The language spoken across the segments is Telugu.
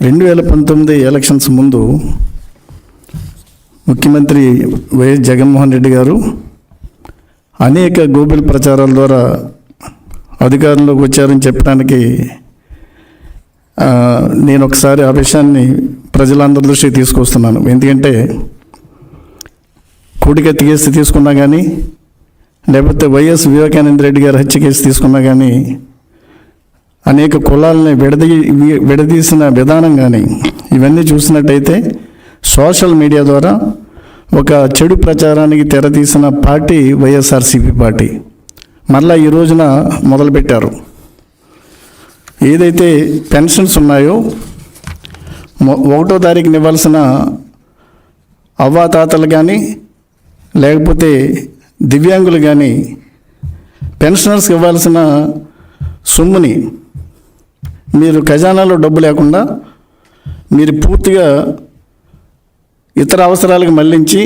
రెండు వేల పంతొమ్మిది ఎలక్షన్స్ ముందు ముఖ్యమంత్రి వైఎస్ జగన్మోహన్ రెడ్డి గారు అనేక గోబిల్ ప్రచారాల ద్వారా అధికారంలోకి వచ్చారని చెప్పడానికి నేను ఒకసారి ఆ విషయాన్ని ప్రజలందరి దృష్టికి తీసుకొస్తున్నాను. ఎందుకంటే కూడికత్తి కేసు తీసుకున్నా కానీ లేకపోతే వైఎస్ వివేకానంద రెడ్డి గారు హత్య కేసు తీసుకున్నా కానీ అనేక కులాలని విడదీ వి- విడదీసిన విధానం కానీ ఇవన్నీ చూసినట్టయితే సోషల్ మీడియా ద్వారా ఒక చెడు ప్రచారానికి తెరతీసిన పార్టీ వైఎస్ఆర్సీపీ పార్టీ. మళ్ళీ ఈ రోజున మొదలుపెట్టారు. ఏదైతే పెన్షన్స్ ఉన్నాయో ఒకటో తారీఖున ఇవ్వాల్సిన అవ్వాతాతలు కానీ లేకపోతే దివ్యాంగులు కానీ పెన్షనర్స్కి ఇవ్వాల్సిన సొమ్ముని మీరు ఖజానాలో డబ్బు లేకుండా మీరు పూర్తిగా ఇతర అవసరాలకు మళ్ళించి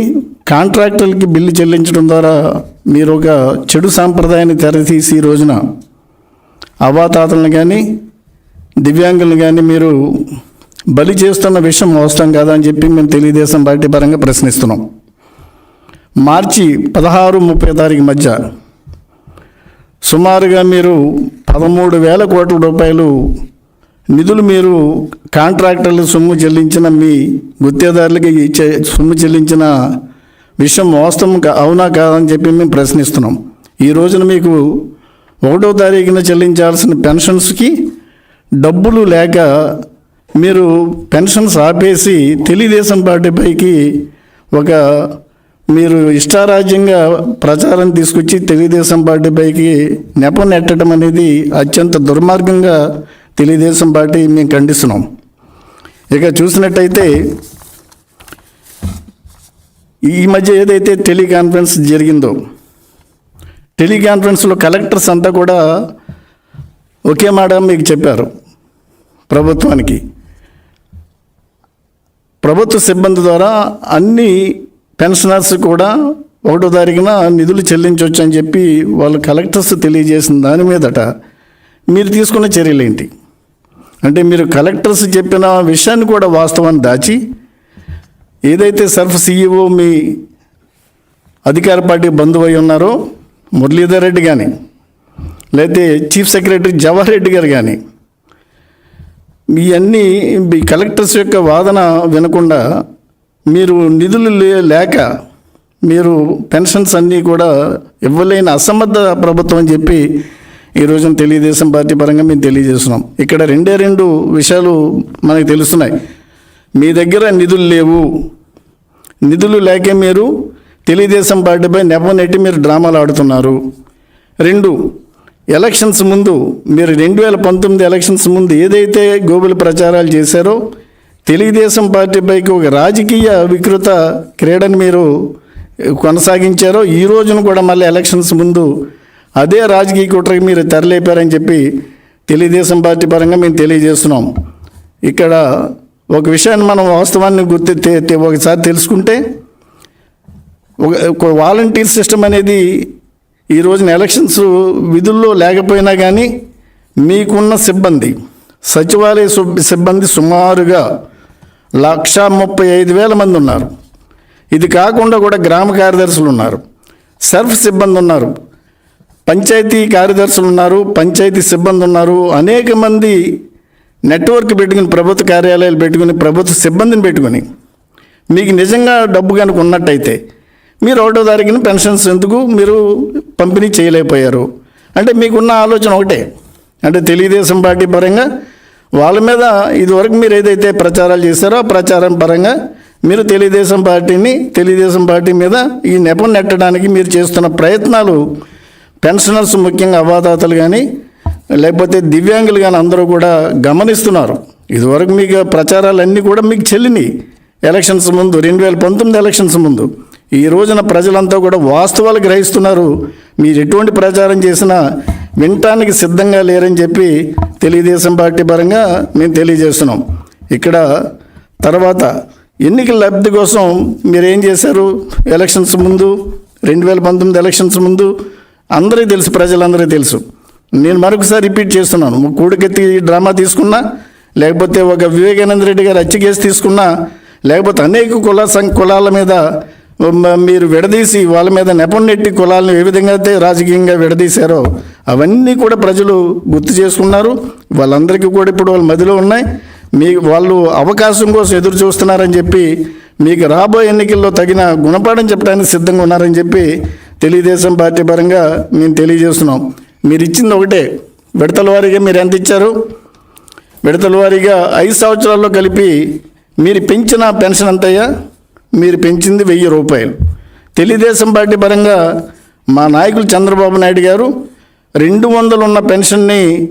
కాంట్రాక్టర్లకి బిల్లు చెల్లించడం ద్వారా మీరు ఒక చెడు సాంప్రదాయాన్ని తెరతీసి ఈ రోజున అవాతాతలను కానీ దివ్యాంగులను కానీ మీరు బలి చేస్తున్న విషయం అవసరం కాదా అని చెప్పి మేము తెలుగుదేశం పార్టీ పరంగా ప్రశ్నిస్తున్నాం. మార్చి పదహారు ముప్పై తారీఖు మధ్య సుమారుగా మీరు పదమూడు వేల కోట్ల రూపాయలు నిధులు మీరు కాంట్రాక్టర్లు సొమ్ము చెల్లించిన మీ గుత్తేదారులకి ఇచ్చే- సొమ్ము చెల్లించిన విషయం వాస్తవం కా- అవునా కాదని చెప్పి మేము ప్రశ్నిస్తున్నాం. ఈ రోజున మీకు ఒకటో తారీఖున చెల్లించాల్సిన పెన్షన్స్కి డబ్బులు లేక మీరు పెన్షన్స్ ఆపేసి తెలుగుదేశం పార్టీపైకి ఒక మీరు ఇష్టారాజ్యంగా ప్రచారం తీసుకొచ్చి తెలుగుదేశం పార్టీపైకి నెపం నెట్టడం అనేది అత్యంత దుర్మార్గంగా తెలుగుదేశం పార్టీ మేము ఖండిస్తున్నాం. ఇక చూసినట్టయితే ఈ మధ్య ఏదైతే టెలికాన్ఫరెన్స్ జరిగిందో టెలికాన్ఫరెన్స్లో కలెక్టర్స్ అంతా కూడా ఒకే మాట మీకు చెప్పారు ప్రభుత్వానికి. ప్రభుత్వ సిబ్బంది ద్వారా అన్ని పెన్షనర్స్ కూడా ఒకటో తారీఖున నిధులు చెల్లించవచ్చు అని చెప్పి వాళ్ళు కలెక్టర్స్ తెలియజేసిన దాని మీదట మీరు తీసుకున్న చర్యలు ఏంటి అంటే మీరు కలెక్టర్స్ చెప్పిన విషయాన్ని కూడా వాస్తవాన్ని దాచి ఏదైతే సర్ఫ్ సీఈఓ మీ అధికార పార్టీ బంధువు అయి ఉన్నారో మురళీధర్ రెడ్డి కానీ లేకపోతే చీఫ్ సెక్రటరీ జవహర్ రెడ్డి గారు కానీ ఇవన్నీ మీ కలెక్టర్స్ యొక్క వాదన వినకుండా మీరు నిధులు లే- లేక మీరు పెన్షన్స్ అన్నీ కూడా ఇవ్వలేని అసమర్థ ప్రభుత్వం అని చెప్పి ఈ రోజున తెలుగుదేశం పార్టీ పరంగా మేము తెలియజేస్తున్నాం. ఇక్కడ రెండే రెండు విషయాలు మనకు తెలుస్తున్నాయి. మీ దగ్గర నిధులు లేవు. నిధులు లేకే మీరు తెలుగుదేశం పార్టీపై నెపం నెట్టి మీరు డ్రామాలు ఆడుతున్నారు. రెండు ఎలక్షన్స్ ముందు మీరు రెండు వేల పంతొమ్మిది ఎలక్షన్స్ ముందు ఏదైతే గోబుల ప్రచారాలు చేశారో తెలుగుదేశం పార్టీపైకి ఒక రాజకీయ వికృత క్రీడని మీరు కొనసాగించారో ఈ రోజున కూడా మళ్ళీ ఎలక్షన్స్ ముందు అదే రాజకీయ కుట్రకి మీరు తెరలేపారని చెప్పి తెలుగుదేశం పార్టీ పరంగా మేము తెలియజేస్తున్నాం. ఇక్కడ ఒక విషయాన్ని మనం వాస్తవాన్ని గుర్తు ఒకసారి తెలుసుకుంటే ఒక ఒక వాలంటీర్ సిస్టమ్ అనేది ఈ రోజున ఎలక్షన్స్ విధుల్లో లేకపోయినా కానీ మీకున్న సిబ్బంది సచివాలయ సుబ్- సిబ్బంది సుమారుగా లక్ష ముప్పై ఐదు వేల మంది ఉన్నారు. ఇది కాకుండా కూడా గ్రామ కార్యదర్శులు ఉన్నారు. సర్ఫ్ సిబ్బంది ఉన్నారు. పంచాయతీ కార్యదర్శులు ఉన్నారు పంచాయతీ సిబ్బంది ఉన్నారు. అనేక మంది నెట్వర్క్ పెట్టుకుని ప్రభుత్వ కార్యాలయాలు పెట్టుకుని ప్రభుత్వ సిబ్బందిని పెట్టుకుని మీకు నిజంగా డబ్బు కనుక ఉన్నట్టయితే మీరు ఒకటో తారీఖున పెన్షన్స్ ఎందుకు మీరు పంపిణీ చేయలేకపోయారు? అంటే మీకున్న ఆలోచన ఒకటే. అంటే తెలుగుదేశం పార్టీ పరంగా వాళ్ళ మీద ఇదివరకు మీరు ఏదైతే ప్రచారాలు చేశారో ఆ ప్రచారం పరంగా మీరు తెలుగుదేశం పార్టీని తెలుగుదేశం పార్టీ మీద ఈ నెపం నెట్టడానికి మీరు చేస్తున్న ప్రయత్నాలు పెన్షనర్స్ ముఖ్యంగా అవాదాతలు కానీ లేకపోతే దివ్యాంగులు కానీ అందరూ కూడా గమనిస్తున్నారు. ఇదివరకు మీకు ప్రచారాలన్నీ కూడా మీకు చెల్లినాయి. ఎలక్షన్స్ ముందు రెండు వేల పంతొమ్మిది ఎలక్షన్స్ ముందు. ఈ రోజున ప్రజలంతా కూడా వాస్తవాలు గ్రహిస్తున్నారు. మీరు ఎటువంటి ప్రచారం చేసినా వినటానికి సిద్ధంగా లేరని చెప్పి తెలుగుదేశం పార్టీ పరంగా మేము తెలియజేస్తున్నాం. ఇక్కడ తర్వాత ఎన్నికల లబ్ధి కోసం మీరు ఏం చేశారు? ఎలక్షన్స్ ముందు రెండు వేల పంతొమ్మిది ఎలక్షన్స్ ముందు అందరికీ తెలుసు ప్రజలందరికీ తెలుసు. నేను మరొకసారి రిపీట్ చేస్తున్నాను. కూడికెత్తి డ్రామా తీసుకున్నా లేకపోతే ఒక వివేకానంద రెడ్డి గారు హత్య కేసు తీసుకున్నా లేకపోతే అనేక కుల సం కులాల మీద మీరు విడదీసి వాళ్ళ మీద నెపన్నెట్టి కులాలను ఏ విధంగా అయితే రాజకీయంగా విడదీశారో అవన్నీ కూడా ప్రజలు గుర్తు చేసుకున్నారు. వాళ్ళందరికీ కూడా ఇప్పుడు వాళ్ళ మదిలో ఉన్నాయి. మీ వాళ్ళు అవకాశం కోసం ఎదురు చూస్తున్నారని చెప్పి మీకు రాబోయే ఎన్నికల్లో తగిన గుణపాఠం చెప్పడానికి సిద్ధంగా ఉన్నారని చెప్పి తెలుగుదేశం పార్టీ పరంగా మేము తెలియజేస్తున్నాం. మీరు ఇచ్చింది ఒకటే. విడతల వారీగా మీరు ఎంత ఇచ్చారు? విడతల వారీగా ఐదు సంవత్సరాల్లో కలిపి మీరు పెంచిన పెన్షన్ ఎంతయ్యా? మీరు పెంచింది వెయ్యి రూపాయలు. తెలుగుదేశం పార్టీ పరంగా మా నాయకులు చంద్రబాబు నాయుడు గారు రెండు వందలు ఉన్న పెన్షన్ని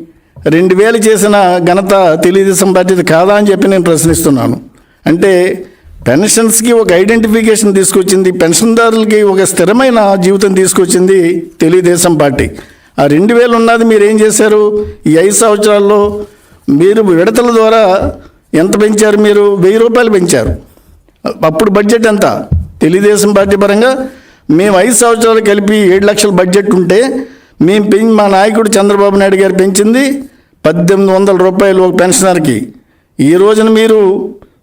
రెండు వేలు చేసిన ఘనత తెలుగుదేశం పార్టీది కాదా అని చెప్పి నేను ప్రశ్నిస్తున్నాను. అంటే పెన్షన్స్కి ఒక ఐడెంటిఫికేషన్ తీసుకొచ్చింది పెన్షన్దారులకి ఒక స్థిరమైన జీవితం తీసుకొచ్చింది తెలుగుదేశం పార్టీ. ఆ రెండు వేలు ఉన్నది మీరు ఏం చేశారు? ఈ ఐదు సంవత్సరాల్లో మీరు విడతల ద్వారా ఎంత పెంచారు మీరు? వెయ్యి రూపాయలు పెంచారు. అప్పుడు బడ్జెట్ ఎంత? తెలుగుదేశం పార్టీ పరంగా మేము ఐదు సంవత్సరాలు కలిపి ఏడు లక్షల బడ్జెట్ ఉంటే మేము పెం మా నాయకుడు చంద్రబాబు నాయుడు గారు పెంచింది పద్దెనిమిది వందల రూపాయలు ఒక పెన్షనర్కి. ఈ రోజున మీరు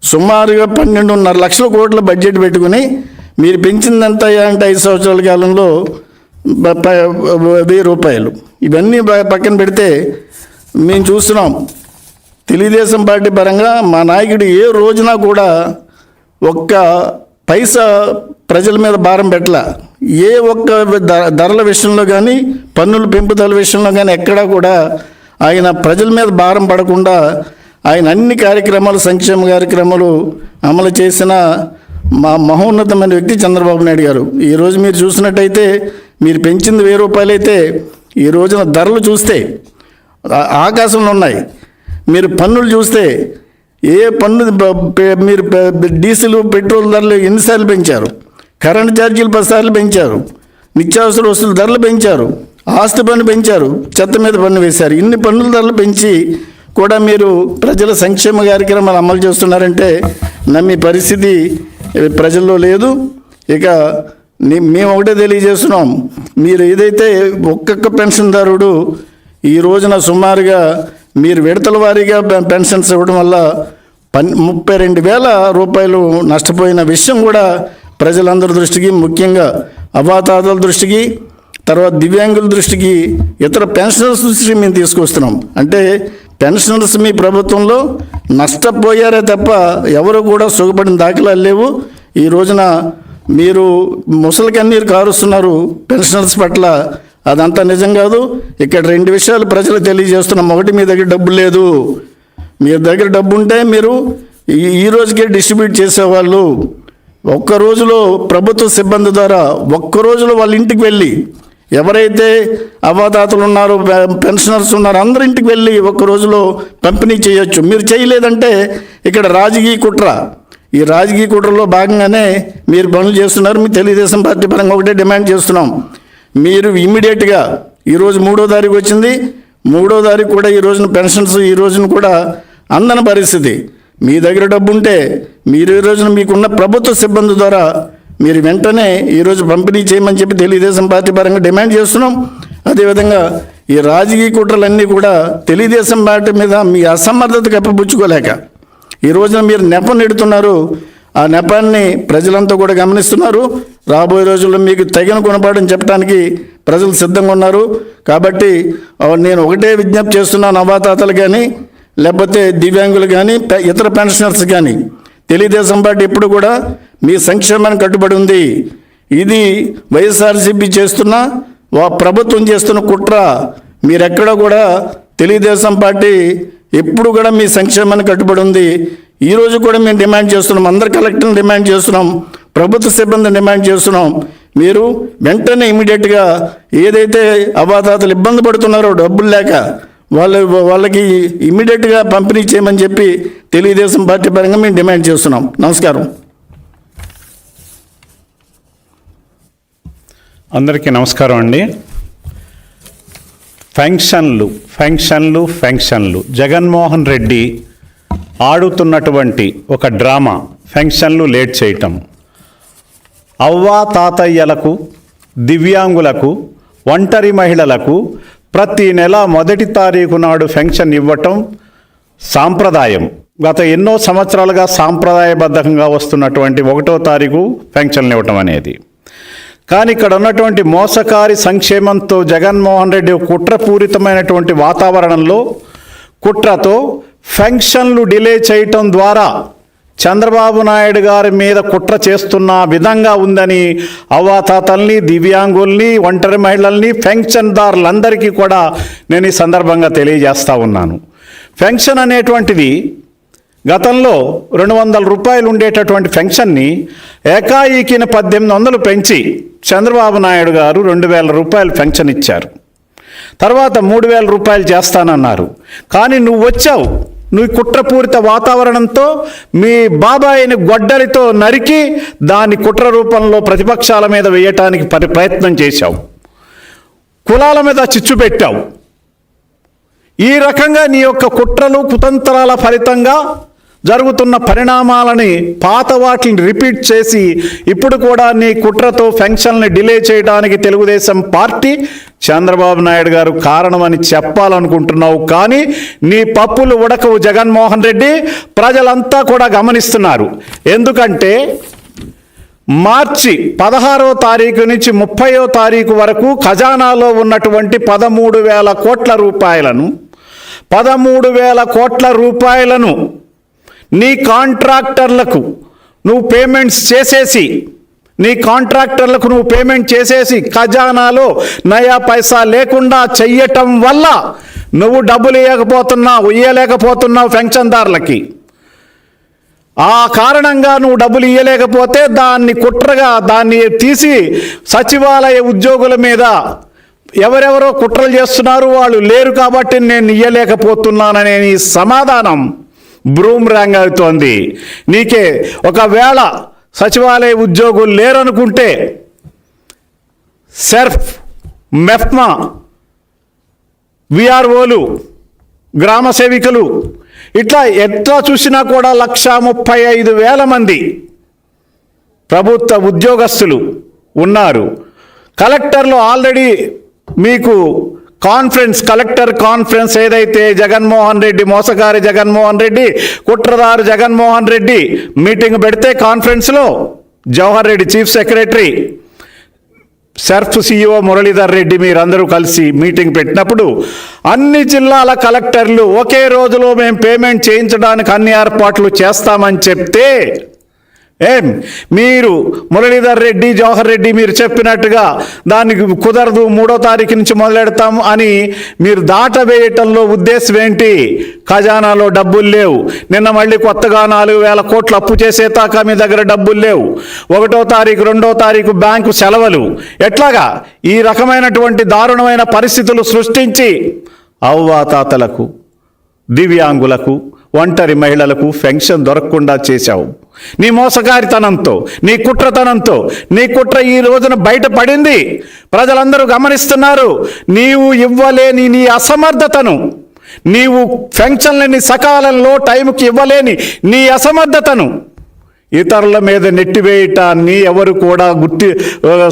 సుమారుగా పన్నెండున్నర లక్షల కోట్ల బడ్జెట్ పెట్టుకుని మీరు పెంచిందంతా అంటే ఐదు సంవత్సరాల కాలంలో వెయ్యి రూపాయలు. ఇవన్నీ పక్కన పెడితే మేము చూస్తున్నాం. తెలుగుదేశం పార్టీ పరంగా మా నాయకుడు ఏ రోజున కూడా ఒక్క పైసా ప్రజల మీద భారం పెట్టల. ఏ ఒక్క ధరల విషయంలో కానీ పన్నుల పెంపుదల విషయంలో కానీ ఎక్కడా కూడా ఆయన ప్రజల మీద భారం పడకుండా ఆయన అన్ని కార్యక్రమాలు సంక్షేమ కార్యక్రమాలు అమలు చేసిన మా మహోన్నతమైన వ్యక్తి చంద్రబాబు నాయుడు గారు. ఈరోజు మీరు చూసినట్టయితే మీరు పెంచింది వెయ్యి రూపాయలు అయితే ఈ రోజున ధరలు చూస్తే ఆకాశంలో ఉన్నాయి. మీరు పన్నులు చూస్తే ఏ పన్ను మీరు డీజిల్ పెట్రోల్ ధరలు ఎన్నిసార్లు పెంచారు? కరెంట్ ఛార్జీలు పదిసార్లు పెంచారు. నిత్యావసర వస్తువుల ధరలు పెంచారు. ఆస్తి పన్ను పెంచారు. చెత్త మీద పన్ను వేశారు. ఇన్ని పన్నుల ధరలు పెంచి కూడా మీరు ప్రజల సంక్షేమ కార్యక్రమాలు అమలు చేస్తున్నారంటే నమ్మి పరిస్థితి ప్రజల్లో లేదు. ఇక మేము ఒకటే తెలియజేస్తున్నాం. మీరు ఏదైతే ఒక్కొక్క పెన్షన్దారుడు ఈ రోజున సుమారుగా మీరు విడతల వారీగా పె- పెన్షన్స్ ఇవ్వడం వల్ల పన్ ముప్పై రెండు వేల రూపాయలు నష్టపోయిన విషయం కూడా ప్రజలందరి దృష్టికి ముఖ్యంగా అవాతాతల దృష్టికి తర్వాత దివ్యాంగుల దృష్టికి ఇతర పెన్షనర్స్ దృష్టికి మేము తీసుకొస్తున్నాం. అంటే పెన్షనర్స్ మీ ప్రభుత్వంలో నష్టపోయారే తప్ప ఎవరు కూడా సుఖపడిన దాఖలాలు లేవు. ఈ రోజున మీరు ముసలి కన్నీరు కారుస్తున్నారు పెన్షనర్స్ పట్ల. అదంతా నిజం కాదు. ఇక్కడ రెండు విషయాలు ప్రజలు తెలియజేస్తున్నాం. ఒకటి మీ దగ్గర డబ్బు లేదు. మీ దగ్గర డబ్బు ఉంటే మీరు ఈ ఈ రోజుకే డిస్ట్రిబ్యూట్ చేసేవాళ్ళు. ఒక్క రోజులో ప్రభుత్వ సిబ్బంది ద్వారా ఒక్క రోజులో వాళ్ళ ఇంటికి వెళ్ళి ఎవరైతే అవాదాతలు ఉన్నారో పెన్షనర్స్ ఉన్నారో అందరి ఇంటికి వెళ్ళి ఒక్క రోజులో పంపిణీ చేయొచ్చు. మీరు చేయలేదంటే ఇక్కడ రాజకీయ కుట్ర. ఈ రాజకీయ కుట్రలో భాగంగానే మీరు పనులు చేస్తున్నారు. మీ తెలుగుదేశం పార్టీ పరంగా ఒకటే డిమాండ్ చేస్తున్నాం. మీరు ఇమ్మీడియట్గా ఈరోజు మూడో తారీఖు వచ్చింది. మూడో తారీఖు కూడా ఈ రోజున పెన్షన్స్ ఈ రోజున కూడా అందని పరిస్థితి. మీ దగ్గర డబ్బు ఉంటే మీరు ఈ రోజున మీకున్న ప్రభుత్వ సిబ్బంది ద్వారా మీరు వెంటనే ఈరోజు పంపిణీ చేయమని చెప్పి తెలుగుదేశం పార్టీ పరంగా డిమాండ్ చేస్తున్నాం. అదేవిధంగా ఈ రాజకీయ కుట్రలన్నీ కూడా తెలుగుదేశం పార్టీ మీద మీ అసమర్థత కప్పిపుచ్చుకోలేక ఈ రోజున మీరు నెపం నెడుతున్నారు. ఆ నెపాన్ని ప్రజలంతా కూడా గమనిస్తున్నారు. రాబోయే రోజుల్లో మీకు తగిన గుణపాఠం చెప్పడానికి ప్రజలు సిద్ధంగా ఉన్నారు. కాబట్టి నేను ఒకటే విజ్ఞప్తి చేస్తున్నాను అవాతాతలు కానీ లేకపోతే దివ్యాంగులు కానీ ఇతర పెన్షనర్స్ కానీ తెలుగుదేశం పార్టీ ఎప్పుడు కూడా మీ సంక్షేమానికి కట్టుబడి ఉంది. ఇది వైఎస్ఆర్సీపీ చేస్తున్న వా- ప్రభుత్వం చేస్తున్న కుట్ర. మీరెక్కడ కూడా తెలుగుదేశం పార్టీ ఎప్పుడు కూడా మీ సంక్షేమానికి కట్టుబడి ఉంది. ఈరోజు కూడా మేము డిమాండ్ చేస్తున్నాం. అందరు కలెక్టర్ని డిమాండ్ చేస్తున్నాం. ప్రభుత్వ సిబ్బందిని డిమాండ్ చేస్తున్నాం. మీరు వెంటనే ఇమీడియట్గా ఏదైతే అవాతాతలు ఇబ్బంది పడుతున్నారో డబ్బులు లేక వాళ్ళ వాళ్ళకి ఇమీడియట్గా పంపిణీ చేయమని చెప్పి తెలుగుదేశం పార్టీ పరంగా మేము డిమాండ్ చేస్తున్నాం. నమస్కారం. అందరికీ నమస్కారం అండి. ఫంక్షన్లు ఫంక్షన్లు ఫంక్షన్లు. జగన్మోహన్ రెడ్డి ఆడుతున్నటువంటి ఒక డ్రామా ఫంక్షన్లు లేట్ చేయటం. అవ్వా తాతయ్యలకు దివ్యాంగులకు ఒంటరి మహిళలకు ప్రతి నెల మొదటి తారీఖు నాడు ఫంక్షన్ ఇవ్వటం సాంప్రదాయం. గత ఎన్నో సంవత్సరాలుగా సాంప్రదాయబద్ధంగా వస్తున్నటువంటి ఒకటో తారీఖు పెన్షన్లు ఇవ్వటం అనేది. కానీ ఇక్కడ ఉన్నటువంటి మోసకారి సంక్షేమంతో జగన్మోహన్ రెడ్డి కుట్రపూరితమైనటువంటి వాతావరణంలో కుట్రతో ఫంక్షన్లు డిలే చేయటం ద్వారా చంద్రబాబు నాయుడు గారి మీద కుట్ర చేస్తున్న విధంగా ఉందని అవ్వాతాతల్ని దివ్యాంగుల్ని ఒంటరి మహిళల్ని పెన్షన్దారులందరికీ కూడా నేను ఈ సందర్భంగా తెలియజేస్తా ఉన్నాను. పెన్షన్ అనేటువంటిది గతంలో రెండు వందల రూపాయలు ఉండేటటువంటి పెన్షన్ని ఏకాయికిన పద్దెనిమిది వందలు పెంచి చంద్రబాబు నాయుడు గారు రెండు వేల రూపాయలు పెన్షన్ ఇచ్చారు. తర్వాత మూడు వేల రూపాయలు చేస్తానన్నారు. కానీ నువ్వు వచ్చావు. నువ్వు కుట్రపూరిత వాతావరణంతో మీ బాబాయిని గొడ్డలితో నరికి దాన్ని కుట్ర రూపంలో ప్రతిపక్షాల మీద వేయటానికి పరి ప్రయత్నం చేశావు. కులాల మీద చిచ్చు పెట్టావు. ఈ రకంగా నీ యొక్క కుట్రలు కుతంత్రాల ఫలితంగా జరుగుతున్న పరిణామాలని పాత వాటిని రిపీట్ చేసి ఇప్పుడు కూడా నీ కుట్రతో ఫంక్షన్ని డిలే చేయడానికి తెలుగుదేశం పార్టీ చంద్రబాబు నాయుడు గారు కారణమని చెప్పాలనుకుంటున్నావు. కానీ నీ పప్పులు ఉడకవు జగన్మోహన్ రెడ్డి. ప్రజలంతా కూడా గమనిస్తున్నారు. ఎందుకంటే మార్చి పదహారో తారీఖు నుంచి ముప్పయో తారీఖు వరకు ఖజానాలో ఉన్నటువంటి పదమూడు వేల కోట్ల రూపాయలను పదమూడు వేల కోట్ల రూపాయలను నీ కాంట్రాక్టర్లకు నువ్వు పేమెంట్స్ చేసేసి నీ కాంట్రాక్టర్లకు నువ్వు పేమెంట్ చేసేసి ఖజానాలో నయా పైసా లేకుండా చెయ్యటం వల్ల నువ్వు డబ్బులు ఇవ్వకపోతున్నావు ఇయ్యలేకపోతున్నావు పెన్షన్దారులకి. ఆ కారణంగా నువ్వు డబ్బులు ఇవ్వలేకపోతే దాన్ని కుట్రగా దాన్ని తీసి సచివాలయ ఉద్యోగుల మీద ఎవరెవరో కుట్రలు చేస్తున్నారు వాళ్ళు లేరు కాబట్టి నేను ఇయ్యలేకపోతున్నాననే నీ సమాధానం. బ్రూమ్ ర్యాంగ్ అవుతోంది నీకే ఒకవేళ సచివాలయ ఉద్యోగులు లేరనుకుంటే సెర్ఫ్ మెఫ్మా విఆర్ఓలు గ్రామ సేవికలు ఇట్లా ఎట్లా చూసినా కూడా లక్ష ముప్పై ఐదు వేల మంది ప్రభుత్వ ఉద్యోగస్తులు ఉన్నారు. కలెక్టర్లు ఆల్రెడీ మీకు కాన్ఫరెన్స్ కలెక్టర్ కాన్ఫరెన్స్ ఏదైతే జగన్మోహన్ రెడ్డి మోసగారి జగన్మోహన్ రెడ్డి కుట్రదారు జగన్మోహన్ రెడ్డి మీటింగ్ పెడితే కాన్ఫరెన్స్లో Jawahar Reddy chief secretary SERP CEO Muralidhar Reddy మీరందరూ కలిసి మీటింగ్ పెట్టినప్పుడు అన్ని జిల్లాల కలెక్టర్లు ఒకే రోజులో మేము పేమెంట్ చేయించడానికి అన్ని ఏర్పాట్లు చేస్తామని చెప్తే ఏం? మీరు మురళీధర్ రెడ్డి జవహర్ రెడ్డి మీరు చెప్పినట్టుగా దానికి కుదరదు మూడో తారీఖు నుంచి మొదలెడతాం అని మీరు దాటవేయటంలో ఉద్దేశం ఏంటి? ఖజానాలో డబ్బులు లేవు. నిన్న మళ్ళీ కొత్తగా నాలుగు వేల కోట్లు అప్పు చేసేతాక మీ దగ్గర డబ్బులు లేవు. ఒకటో తారీఖు రెండో తారీఖు బ్యాంకు సెలవులు. ఎట్లాగా? ఈ రకమైనటువంటి దారుణమైన పరిస్థితులు సృష్టించి అవ్వాతాతలకు దివ్యాంగులకు ఒంటరి మహిళలకు పెన్షన్ దొరకకుండా చేశావు. నీ మోసగారితనంతో నీ కుట్రతనంతో నీ కుట్ర ఈ రోజున బయటపడింది. ప్రజలందరూ గమనిస్తున్నారు నీవు ఇవ్వలేని నీ అసమర్థతను నీవు పెన్షన్లని సకాలంలో టైంకి ఇవ్వలేని నీ అసమర్థతను ఇతరుల మీద నెట్టివేయటాన్ని ఎవరు కూడా గుర్తి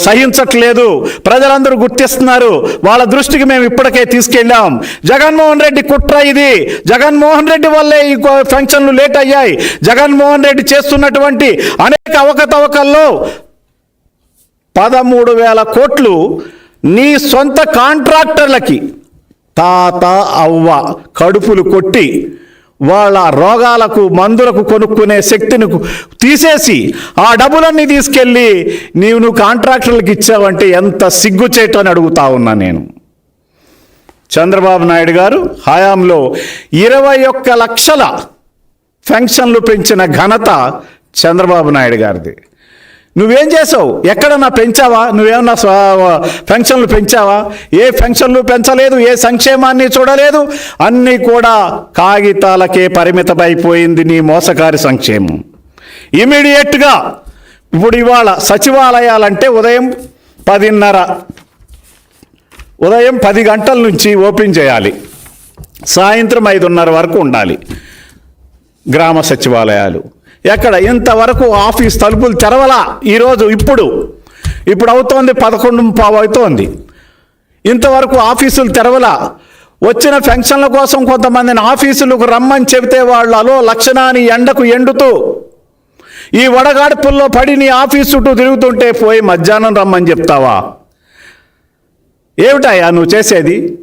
సహించట్లేదు. ప్రజలందరూ గుర్తిస్తున్నారు. వాళ్ళ దృష్టికి మేము ఇప్పటికే తీసుకెళ్ళాం. జగన్మోహన్ రెడ్డి కుట్ర ఇది. జగన్మోహన్ రెడ్డి వల్లే ఈ ఫంక్షన్లు లేట్ అయ్యాయి. జగన్మోహన్ రెడ్డి చేస్తున్నటువంటి అనేక అవకతవకల్లో పదమూడు వేల కోట్లు నీ సొంత కాంట్రాక్టర్లకి తాత అవ్వ కడుపులు కొట్టి వాళ్ళ రోగాలకు మందులకు కొనుక్కునే శక్తిని తీసేసి ఆ డబ్బులన్నీ తీసుకెళ్ళి నీవు నువ్వు కాంట్రాక్టర్లకు ఇచ్చావంటే ఎంత సిగ్గుచేటు అని అడుగుతా ఉన్నా నేను. చంద్రబాబు నాయుడు గారు హయాంలో ఇరవై ఒక్క లక్షల ఫెన్షన్లు పెంచిన ఘనత చంద్రబాబు నాయుడు గారిది. నువ్వేం చేసావు? ఎక్కడన్నా పెంచావా? నువ్వేమన్నా ఫంక్షన్లు పెన్షన్లు పెంచావా? ఏ పెన్షన్లు పెంచలేదు ఏ సంక్షేమాన్ని చూడలేదు? అన్నీ కూడా కాగితాలకే పరిమితమైపోయింది నీ మోసకారి సంక్షేమం. ఇమీడియట్గా ఇప్పుడు ఇవాళ సచివాలయాలంటే ఉదయం పదిన్నర ఉదయం పది గంటల నుంచి ఓపెన్ చేయాలి. సాయంత్రం ఐదున్నర వరకు ఉండాలి గ్రామ సచివాలయాలు. ఎక్కడ? ఇంతవరకు ఆఫీస్ తలుపులు తెరవలా? ఈరోజు ఇప్పుడు. ఇప్పుడు అవుతోంది పదకొండు పావు అవుతోంది. ఇంతవరకు ఆఫీసులు తెరవలా? వచ్చిన ఫంక్షన్ల కోసం కొంతమందిని ఆఫీసులకు రమ్మని చెబితే వాళ్ళు అలో లక్షణాన్ని ఎండకు ఎండుతూ ఈ వడగాడుపుల్లో పడి నీ ఆఫీస్ చుట్టూ తిరుగుతుంటే పోయి మధ్యాహ్నం రమ్మని చెప్తావా? ఏమిటాయా నువ్వు చేసేది?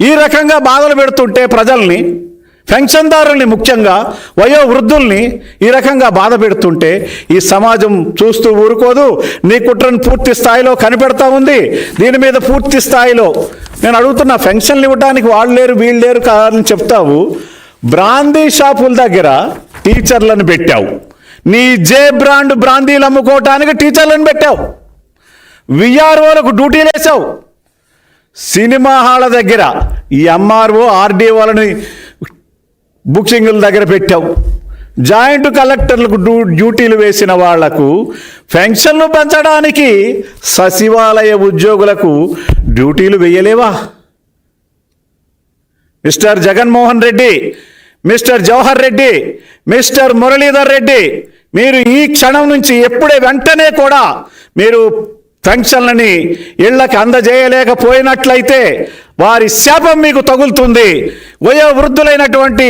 ఈ రకంగా బాధలు పెడుతుంటే ప్రజల్ని పెన్షన్దారుల్ని ముఖ్యంగా వయో వృద్ధుల్ని ఈ రకంగా బాధ పెడుతుంటే ఈ సమాజం చూస్తూ ఊరుకోదు. నీ కుట్రను పూర్తి స్థాయిలో కనిపెడతా ఉంది. దీని మీద పూర్తి స్థాయిలో నేను అడుగుతున్నా పెన్షన్లు ఇవ్వడానికి వాళ్ళు లేరు వీళ్ళు లేరు కాదని చెప్తావు. బ్రాందీ షాపుల దగ్గర టీచర్లను పెట్టావు. నీ జే బ్రాండ్ బ్రాందీలు అమ్ముకోవటానికి టీచర్లను పెట్టావు. విఆర్ఓలకు డ్యూటీలు వేసావు. సినిమా హాళ్ళ దగ్గర ఈ ఎంఆర్ఓ ఆర్డీఓలని బుకింగ్ల దగ్గర పెట్టావు. జాయింట్ కలెక్టర్లకు డ్యూ డ్యూటీలు వేసిన వాళ్ళకు పెన్షన్లు పెంచడానికి సచివాలయ ఉద్యోగులకు డ్యూటీలు వేయలేవా? Mister Jaganmohan Reddy mister Jawahar Reddy mister Muralidhar Reddy మీరు ఈ క్షణం నుంచి ఎప్పుడే వెంటనే కూడా మీరు పెన్షన్లని ఇళ్ళకు అందజేయలేకపోయినట్లయితే వారి శాపం మీకు తగులుతుంది. వయో వృద్ధులైనటువంటి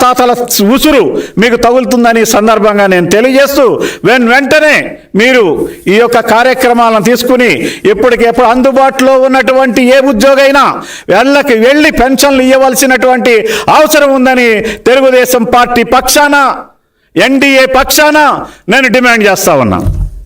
తాతల ఉసురు మీకు తగులుతుందని సందర్భంగా నేను తెలియజేస్తూ వెన్ వెంటనే మీరు ఈ యొక్క కార్యక్రమాలను తీసుకుని ఎప్పటికెప్పుడు అందుబాటులో ఉన్నటువంటి ఏ ఉద్యోగైనా వెళ్ళకి వెళ్ళి పెన్షన్లు ఇవ్వవలసినటువంటి అవసరం ఉందని తెలుగుదేశం పార్టీ పక్షాన ఎన్డీఏ పక్షాన నేను డిమాండ్ చేస్తా ఉన్నాను